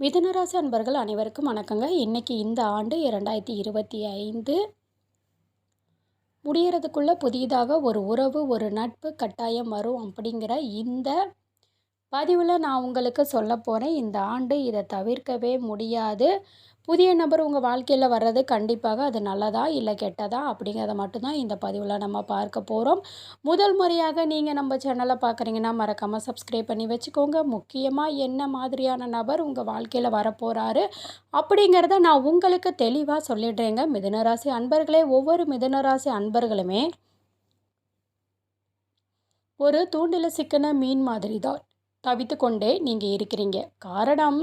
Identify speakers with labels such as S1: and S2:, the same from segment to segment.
S1: மிதுனராசி அன்பர்கள் அனைவருக்கும் வணக்கங்க. இன்னைக்கு இந்த ஆண்டு இரண்டாயிரத்தி இருபத்தி ஐந்து முடியறதுக்குள்ளே புதிதாக ஒரு உறவு ஒரு நட்பு கட்டாயம் வரும் அப்படிங்கிற இந்த பதிவில் நான் உங்களுக்கு சொல்ல போகிறேன் இந்த ஆண்டு இதை தவிர்க்கவே முடியாது. புதிய நபர் உங்கள் வாழ்க்கையில் வர்றது கண்டிப்பாக அது நல்லதா இல்லை கெட்டதா அப்படிங்கிறத மட்டும்தான் இந்த பதிவில் நம்ம பார்க்க போகிறோம் முதல் முறையாக நீங்கள் நம்ம சேனலை பார்க்குறீங்கன்னா மறக்காமல் சப்ஸ்கிரைப் பண்ணி வச்சுக்கோங்க. முக்கியமாக என்ன மாதிரியான நபர் உங்கள் வாழ்க்கையில் வரப்போகிறாரு அப்படிங்கிறத நான் உங்களுக்கு தெளிவாக சொல்லிடுறேங்க. மிதுனராசி அன்பர்களே ஒவ்வொரு மிதுனராசி அன்பர்களுமே ஒரு தூண்டில சிக்கன மீன் மாதிரி தான் தவித்து கொண்டே நீங்கள் இருக்கிறீங்க. காரணம்?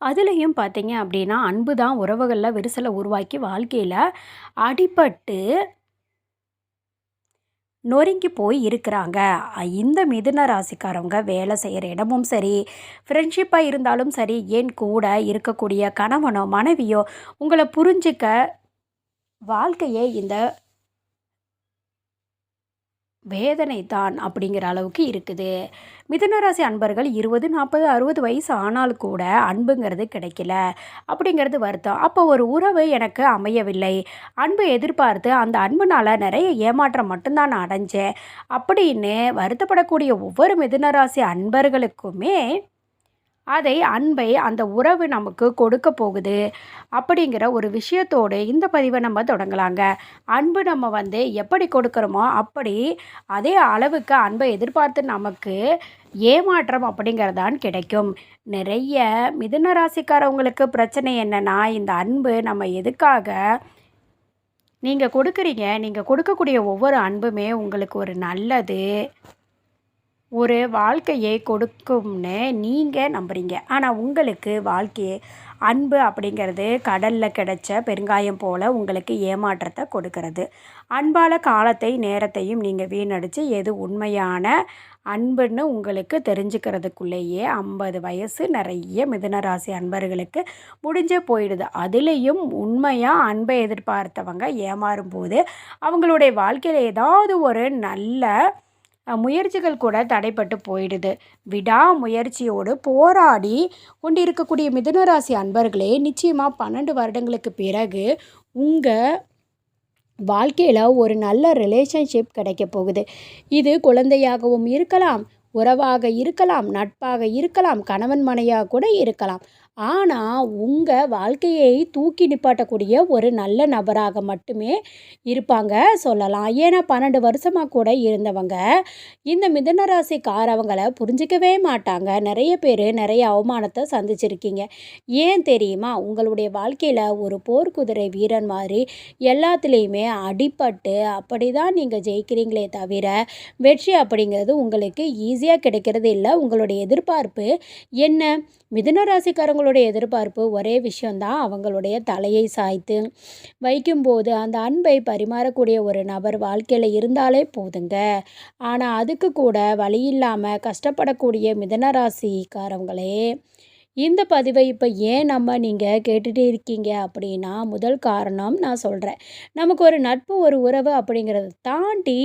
S1: அதுலேயும் பார்த்தீங்க அப்படின்னா அன்பு தான் உறவுகளில் விரிசலை உருவாக்கி வாழ்க்கையில் அடிபட்டு நொறுங்கி போய் இருக்கிறாங்க. இந்த மிதுன ராசிக்காரவங்க வேலை செய்கிற இடமும் சரி ஃப்ரெண்ட்ஷிப்பாக இருந்தாலும் சரி ஏன் கூட இருக்கக்கூடிய கணவனோ மனைவியோ உங்களை புரிஞ்சிக்க வாழ்க்கையே இந்த வேதனை தான் அப்படிங்கிற அளவுக்கு இருக்குது. மிதுனராசி அன்பர்கள் இருபது நாற்பது அறுபது வயசு ஆனாலும் கூட அன்புங்கிறது கிடைக்கல அப்படிங்கிறது வருத்தம். அப்போ ஒரு உறவு எனக்கு அமையவில்லை. அன்பு எதிர்பார்த்து அந்த அன்புனால் நிறைய ஏமாற்றம் மட்டும்தான் நான் அடைஞ்சேன். அப்படின்னு வருத்தப்படக்கூடிய ஒவ்வொரு மிதுனராசி அன்பர்களுக்குமே அதை அன்பை அந்த உறவு நமக்கு கொடுக்க போகுது அப்படிங்கிற ஒரு விஷயத்தோடு இந்த பதிவை நம்ம தொடங்கலாங்க. அன்பு நம்ம வந்து எப்படி கொடுக்குறோமோ அப்படி அதே அளவுக்கு அன்பை எதிர்பார்த்து நமக்கு ஏமாற்றம் அப்படிங்கிறதான் கிடைக்கும். நிறைய மிதுன ராசிக்காரவங்களுக்கு பிரச்சனை என்னென்னா இந்த அன்பு நம்ம எதுக்காக நீங்கள் கொடுக்குறீங்க? நீங்கள் கொடுக்கக்கூடிய ஒவ்வொரு அன்புமே உங்களுக்கு ஒரு நல்லது. ஒரு வாழ்க்கையை கொடுக்கும்னு நீங்கள் நம்புகிறீங்க ஆனால் உங்களுக்கு வாழ்க்கையை அன்பு அப்படிங்கிறது கடலில் கிடைச்ச பெருங்காயம் போல் உங்களுக்கு ஏமாற்றத்தை கொடுக்கறது. அன்பால் காலத்தை நேரத்தையும் நீங்கள் வீணடித்து எது உண்மையான அன்புன்னு உங்களுக்கு தெரிஞ்சுக்கிறதுக்குள்ளேயே ஐம்பது வயசு நிறைய மிதுனராசி அன்பர்களுக்கு முடிஞ்சே போயிடுது. அதுலேயும் உண்மையாக அன்பை எதிர்பார்த்தவங்க ஏமாறும் போது அவங்களுடைய வாழ்க்கையில் ஏதாவது ஒரு நல்ல முயற்சிகள் கூட தடைப்பட்டு போயிடுது. விடா முயற்சியோடு போராடி கொண்டிருக்கக்கூடிய மிதுனராசி அன்பர்களே நிச்சயமாக பன்னெண்டு வருடங்களுக்கு பிறகு உங்கள் வாழ்க்கையில் ஒரு நல்ல ரிலேஷன்ஷிப் கிடைக்க போகுது. இது குழந்தையாகவும் இருக்கலாம் உறவாக இருக்கலாம் நட்பாக இருக்கலாம் கணவன் மனையாக கூட இருக்கலாம். ஆனால் உங்கள் வாழ்க்கையை தூக்கி நிப்பாட்டக்கூடிய ஒரு நல்ல நபராக மட்டுமே இருப்பாங்க சொல்லலாம். ஏன்னா பன்னெண்டு வருஷமாக கூட இருந்தவங்க இந்த மிதனராசிக்காரவங்களை புரிஞ்சிக்கவே மாட்டாங்க. நிறைய பேர் நிறைய அவமானத்தை சந்திச்சிருக்கீங்க. ஏன் தெரியுமா? உங்களுடைய வாழ்க்கையில் ஒரு போர்க்குதிரை வீரன் மாதிரி எல்லாத்துலேயுமே அடிப்பட்டு அப்படி தான் நீங்கள் ஜெயிக்கிறீங்களே தவிர வெற்றி அப்படிங்கிறது உங்களுக்கு ஈஸியாக கிடைக்கிறது இல்லை. உங்களுடைய எதிர்பார்ப்பு என்ன? மிதனராசிக்காரங்களுடைய அவங்களுடைய எதிர்பார்ப்பு ஒரே விஷயந்தான் அவங்களுடைய தலையை சாய்த்து வைக்கும்போது அந்த அன்பை பரிமாறக்கூடிய ஒரு நபர் வாழ்க்கையில் இருந்தாலே போதுங்க. ஆனால் அதுக்கு கூட வழி இல்லாமல் கஷ்டப்படக்கூடிய மிதனராசிக்காரவங்களே இந்த பதிவை இப்போ ஏன் நம்ம நீங்கள் கேட்டுகிட்டே இருக்கீங்க அப்படின்னா முதல் காரணம் நான் சொல்கிறேன் நமக்கு ஒரு நட்பு ஒரு உறவு அப்படிங்கிறத தாண்டி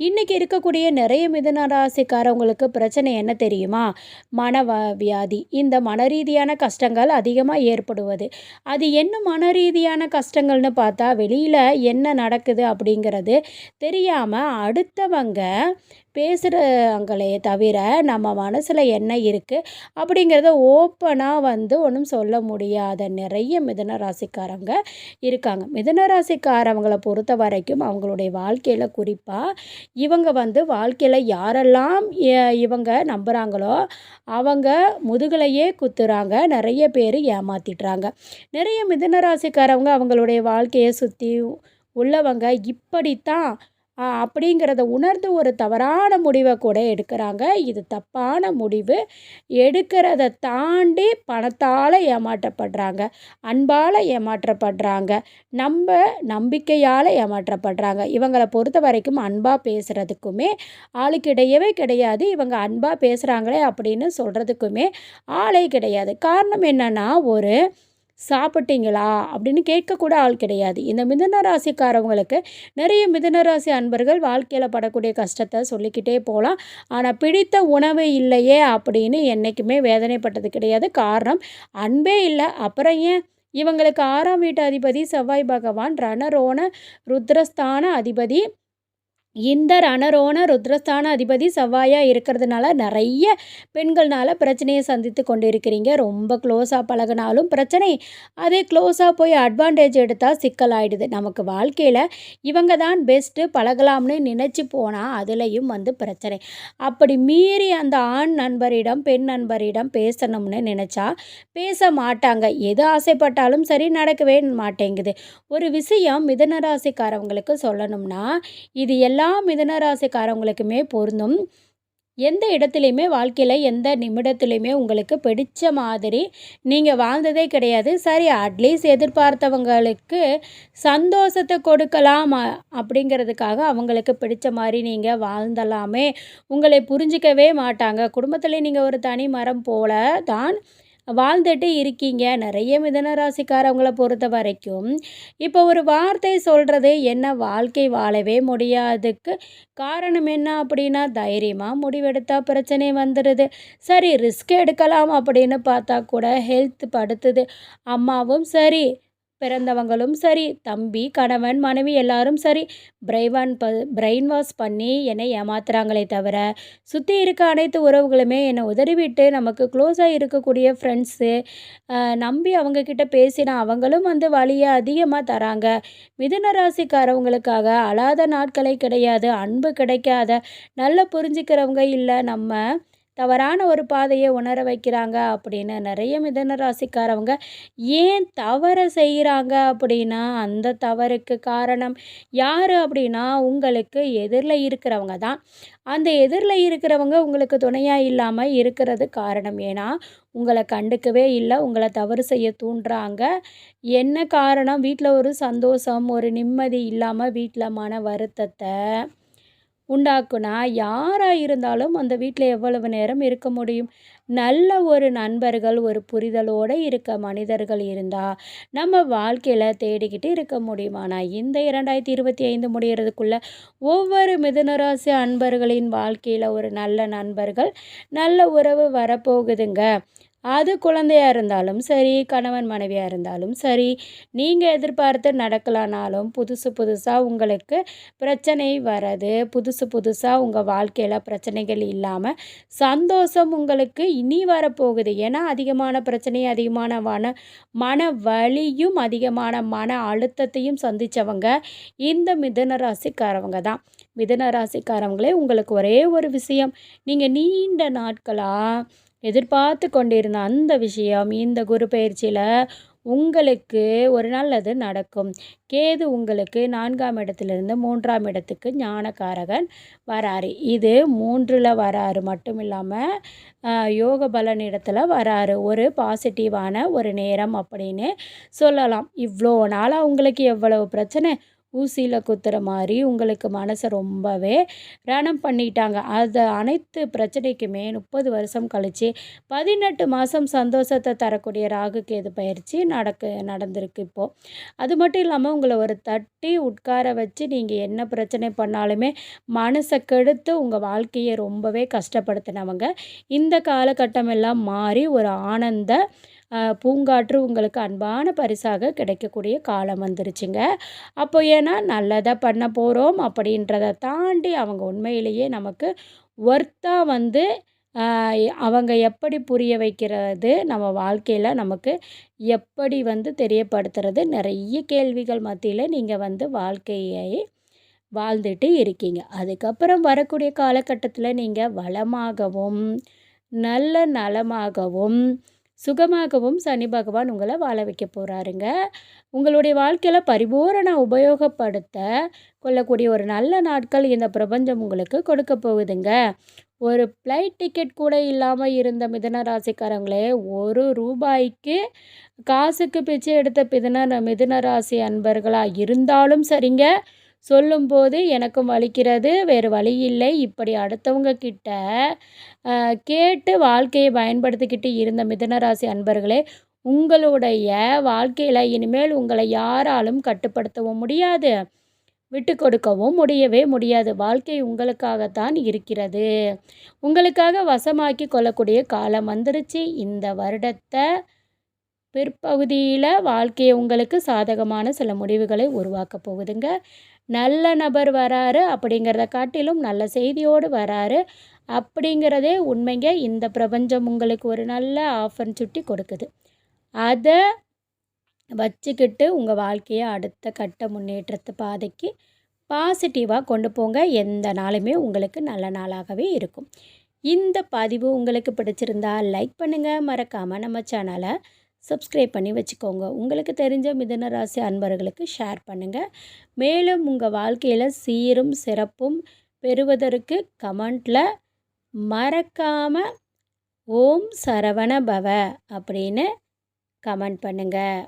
S1: இன்றைக்கி இருக்கக்கூடிய நிறைய மிதன ராசிக்காரவங்களுக்கு பிரச்சனை என்ன தெரியுமா? மன வியாதி இந்த மன ரீதியான கஷ்டங்கள் அதிகமாக ஏற்படுவது. அது என்ன மன ரீதியான கஷ்டங்கள்னு பார்த்தா வெளியில் என்ன நடக்குது அப்படிங்கிறது தெரியாமல் அடுத்தவங்க பேசுகிறாங்களே தவிர நம்ம மனசில் என்ன இருக்குது அப்படிங்கிறத ஓப்பனாக வந்து ஒன்றும் சொல்ல முடியாத நிறைய மிதன ராசிக்காரங்க இருக்காங்க. மிதன ராசிக்காரவங்களை பொறுத்த வரைக்கும் அவங்களுடைய வாழ்க்கையில் குறிப்பாக இவங்க வந்து வாழ்க்கையில் யாரெல்லாம் இவங்க நம்புகிறாங்களோ அவங்க முதுகலையே குத்துறாங்க. நிறைய பேர் ஏமாற்றிடுறாங்க நிறைய மிதனராசிக்காரவங்க அவங்களுடைய வாழ்க்கையை சுற்றி உள்ளவங்க இப்படித்தான் அப்படிங்கிறத உணர்ந்து ஒரு தவறான முடிவை கூட எடுக்கிறாங்க. இது தப்பான முடிவு. எடுக்கிறத தாண்டி பணத்தால் ஏமாற்றப்படுறாங்க. அன்பால் ஏமாற்றப்படுறாங்க. நம்ம நம்பிக்கையால் ஏமாற்றப்படுறாங்க. இவங்களை பொறுத்த வரைக்கும் அன்பாக பேசுகிறதுக்குமே ஆளுக்கிடையவே கிடையாது. இவங்க அன்பாக பேசுகிறாங்களே அப்படின்னு சொல்கிறதுக்குமே ஆளே கிடையாது. காரணம் என்னென்னா ஒரு சாப்பிட்டீங்களா? அப்படின்னு கேட்கக்கூட ஆள் கிடையாது. இந்த மிதன ராசிக்காரவங்களுக்கு நிறைய மிதன ராசி அன்பர்கள் வாழ்க்கையில் படக்கூடிய கஷ்டத்தை சொல்லிக்கிட்டே போகலாம். ஆனால் பிடித்த உணவு இல்லையே அப்படின்னு என்றைக்குமே வேதனைப்பட்டது கிடையாது. காரணம் அன்பே இல்லை. அப்புறம் ஏன்? இவங்களுக்கு ஆறாம் வீட்டு அதிபதி செவ்வாய் பகவான் ரணரோண ருத்ரஸ்தான அதிபதி இந்த ரணரோண ருத்ரஸ்தான அதிபதி செவ்வாயாக இருக்கிறதுனால நிறைய பெண்கள்னால பிரச்சனையை சந்தித்து கொண்டு இருக்கிறீங்க ரொம்ப க்ளோஸாக பழகினாலும் பிரச்சனை. அதே க்ளோஸாக போய் அட்வான்டேஜ் எடுத்தால் சிக்கல் ஆகிடுது நமக்கு வாழ்க்கையில் இவங்க தான் பெஸ்ட்டு பழகலாம்னு நினச்சி போனால் அதுலேயும் வந்து பிரச்சனை. அப்படி மீறி அந்த ஆண் நண்பரிடம் பெண் நண்பரிடம் பேசணும்னு நினச்சா பேச மாட்டாங்க. எது ஆசைப்பட்டாலும் சரி நடக்கவே மாட்டேங்குது. ஒரு விஷயம் மிதனராசிக்காரவங்களுக்கு சொல்லணும்னா இது எல்லா எல்லா மிதனராசிக்காரவங்களுக்குமே பொருந்தும். எந்த இடத்துலையுமே வாழ்க்கையில் எந்த நிமிடத்துலையுமே உங்களுக்கு பிடிச்ச மாதிரி நீங்கள் வாழ்ந்ததே கிடையாது. சரி அட்லீஸ்ட் எதிர்பார்த்தவங்களுக்கு சந்தோஷத்தை கொடுக்கலாம் அப்படிங்கிறதுக்காக அவங்களுக்கு பிடிச்ச மாதிரி நீங்கள் வாழ்ந்தலாமே. உங்களை புரிஞ்சிக்கவே மாட்டாங்க. குடும்பத்தில் நீங்கள் ஒரு தனி மரம் போல தான் வாழ்ந்துட்டு இருக்கீங்க. நிறைய மிதன ராசிக்காரவங்கள பொறுத்த வரைக்கும் இப்போ ஒரு வார்த்தை சொல்கிறது என்ன? வாழ்க்கை வாழவே முடியாதுக்கு காரணம் என்ன அப்படின்னா தைரியமாக முடிவெடுத்தால் பிரச்சனை வந்துடுது. சரி ரிஸ்க் எடுக்கலாம் அப்படின்னு பார்த்தா கூட ஹெல்த் படுத்துது. அம்மாவும் சரி பிறந்தவங்களும் சரி தம்பி கணவன் மனைவி எல்லாரும் சரி பிரைவான் ப பிரெயின் வாஷ் பண்ணி என்னை ஏமாத்துறாங்களே தவிர சுற்றி இருக்க அனைத்து உறவுகளுமே என்னை உதறிவிட்டு நமக்கு க்ளோஸாக இருக்கக்கூடிய ஃப்ரெண்ட்ஸு நம்பி அவங்கக்கிட்ட பேசினா அவங்களும் வந்து வழியை அதிகமாக தராங்க. மிதுன ராசிக்காரவங்களுக்காக அழாத நாட்களே கிடையாது அன்பு கிடைக்காத நல்லா புரிஞ்சுக்கிறவங்க இல்லை நம்ம தவறான ஒரு பாதையை உணர வைக்கிறாங்க அப்படின்னு நிறைய மிதன ராசிக்காரவங்க ஏன் தவறை செய்கிறாங்க அப்படின்னா அந்த தவறுக்கு காரணம் யார் அப்படின்னா உங்களுக்கு எதிரில் இருக்கிறவங்க தான். அந்த எதிரில் இருக்கிறவங்க உங்களுக்கு துணையாக இல்லாமல் இருக்கிறது காரணம். ஏன்னா உங்களை கண்டுக்கவே இல்லை உங்களை தவறு செய்ய தூண்டுறாங்க. என்ன காரணம்? வீட்டில் ஒரு சந்தோஷம் ஒரு நிம்மதி இல்லாமல் வீட்டில் மன வருத்தத்தை உண்டாக்குனா யாராக இருந்தாலும் அந்த வீட்டில் எவ்வளவு நேரம் இருக்க முடியும்? நல்ல ஒரு நண்பர்கள் ஒரு புரிதலோடு இருக்க மனிதர்கள் இருந்தால் நம்ம வாழ்க்கையில் தேடிக்கிட்டு இருக்க முடியும். ஆனால் இந்த இரண்டாயிரத்தி இருபத்தி ஐந்து முடிகிறதுக்குள்ளே ஒவ்வொரு மிதுனராசி அன்பர்களின் வாழ்க்கையில் ஒரு நல்ல நண்பர்கள் நல்ல உறவு வரப்போகுதுங்க. அது குழந்தையாக இருந்தாலும் சரி கணவன் மனைவியாக இருந்தாலும் சரி நீங்கள் எதிர்பார்த்து நடக்கலானாலும் புதுசு புதுசாக உங்களுக்கு பிரச்சனை வர்றது புதுசு புதுசாக உங்கள் வாழ்க்கையில் பிரச்சனைகள் இல்லாமல் சந்தோஷம் உங்களுக்கு இனி வரப்போகுது. ஏன்னா அதிகமான பிரச்சனையும் அதிகமான மன மன வலியும் அதிகமான மன அழுத்தத்தையும் சந்தித்தவங்க இந்த மிதன ராசிக்காரவங்க தான். மிதன ராசிக்காரவங்களே உங்களுக்கு ஒரே ஒரு விஷயம் நீங்கள் நீண்ட நாட்களாக எதிர்பார்த்து கொண்டிருந்த அந்த விஷயம் இந்த குரு பயிற்சியில் உங்களுக்கு ஒரு நல்லது நடக்கும். கேது உங்களுக்கு நான்காம் இடத்துலேருந்து மூன்றாம் இடத்துக்கு ஞானக்காரகன் வராரு. இது மூன்றில் வராரு. மட்டும் இல்லாமல் யோக பலன் இடத்துல வராரு. ஒரு பாசிட்டிவான ஒரு நேரம் அப்படின்னு சொல்லலாம். இவ்வளோ நாளாக உங்களுக்கு எவ்வளவு பிரச்சனை? ஊசியில் குத்துற மாதிரி உங்களுக்கு மனசை ரொம்பவே ரணம் பண்ணிட்டாங்க. அது அனைத்து பிரச்சனைக்குமே முப்பது வருஷம் கழித்து பதினெட்டு மாதம் சந்தோஷத்தை தரக்கூடிய ராகு கேது பயிற்சி நடக்க நடந்திருக்கு இப்போது அது மட்டும் இல்லாமல் உங்களை ஒரு தட்டி உட்கார வச்சு நீங்கள் என்ன பிரச்சனை பண்ணாலுமே மனசை கெடுத்து உங்கள் வாழ்க்கையை ரொம்பவே கஷ்டப்படுத்தினவங்க. இந்த காலகட்டம் எல்லாம் மாறி ஒரு ஆனந்த பூங்காற்று உங்களுக்கு அன்பான பரிசாக கிடைக்கக்கூடிய காலம் வந்துருச்சுங்க. அப்போ ஏன்னா நல்லதாக பண்ண போகிறோம் அப்படின்றத தாண்டி அவங்க உண்மையிலேயே நமக்கு ஒர்த்தாக வந்து அவங்க எப்படி புரிய வைக்கிறது நம்ம வாழ்க்கையில் நமக்கு எப்படி வந்து தெரியப்படுத்துறது நிறைய கேள்விகள் மத்தியில் நீங்கள் வந்து வாழ்க்கையை வாழ்ந்துட்டு இருக்கீங்க. அதுக்கப்புறம் வரக்கூடிய காலகட்டத்தில் நீங்கள் வளமாகவும் நல்ல நலமாகவும் சுகமாகவும் சனி பகவான் உங்களை வாழ வைக்க போகிறாருங்க உங்களுடைய வாழ்க்கையில் பரிபூரண உபயோகப்படுத்த கொள்ளக்கூடிய ஒரு நல்ல நாட்கள் இந்த பிரபஞ்சம் உங்களுக்கு கொடுக்க போகுதுங்க. ஒரு ஃப்ளைட் டிக்கெட் கூட இல்லாமல் இருந்த மிதன ராசிக்காரங்களே ஒரு ரூபாய்க்கு காசுக்கு பிச்சை எடுத்த மிதன மிதுன ராசி அன்பர்களாக இருந்தாலும் சரிங்க. சொல்லும்போது எனக்கும் வலிக்கிறது வேறு வழி இல்லை. இப்படி அடுத்தவங்க கிட்ட கேட்டு வாழ்க்கையை பயன்படுத்திக்கிட்டு இருந்த மிதனராசி அன்பர்களே உங்களுடைய வாழ்க்கையில் இனிமேல் உங்களை யாராலும் கட்டுப்படுத்தவும் முடியாது. விட்டு கொடுக்கவும் முடியவே முடியாது. வாழ்க்கை உங்களுக்காகத்தான் இருக்கிறது. உங்களுக்காக வசமாக்கி கொள்ளக்கூடிய காலம் வந்துருச்சு. இந்த வருடத்தை பிற்பகுதியில் வாழ்க்கையை உங்களுக்கு சாதகமான சில முடிவுகளை உருவாக்க போகுதுங்க. நல்ல நபர் வராரு அப்படிங்கிறத காட்டிலும் நல்ல செய்தியோடு வராரு. அப்படிங்கிறதே உண்மைங்க. இந்த பிரபஞ்சம் உங்களுக்கு ஒரு நல்ல ஆஃபர் சுட்டி கொடுக்குது. அதை வச்சுக்கிட்டு உங்கள் வாழ்க்கையை அடுத்த கட்ட முன்னேற்றத்து பாதைக்கு பாசிட்டிவாக கொண்டு போங்க. எந்த நாளுமே உங்களுக்கு நல்ல நாளாகவே இருக்கும். இந்த பதிவு உங்களுக்கு பிடிச்சிருந்தா லைக் பண்ணுங்கள் மறக்காமல் நம்ம சேனலை சப்ஸ்கிரைப் பண்ணி வச்சுக்கோங்க. உங்களுக்கு தெரிஞ்ச மிதன ராசி அன்பர்களுக்கு ஷேர் பண்ணுங்கள் மேலும் உங்கள் வாழ்க்கையில் சீரும் சிறப்பும் பெறுவதற்கு கமெண்ட்டில் மறக்காமல் ஓம் சரவண பவ அப்படின்னு கமெண்ட் பண்ணுங்கள்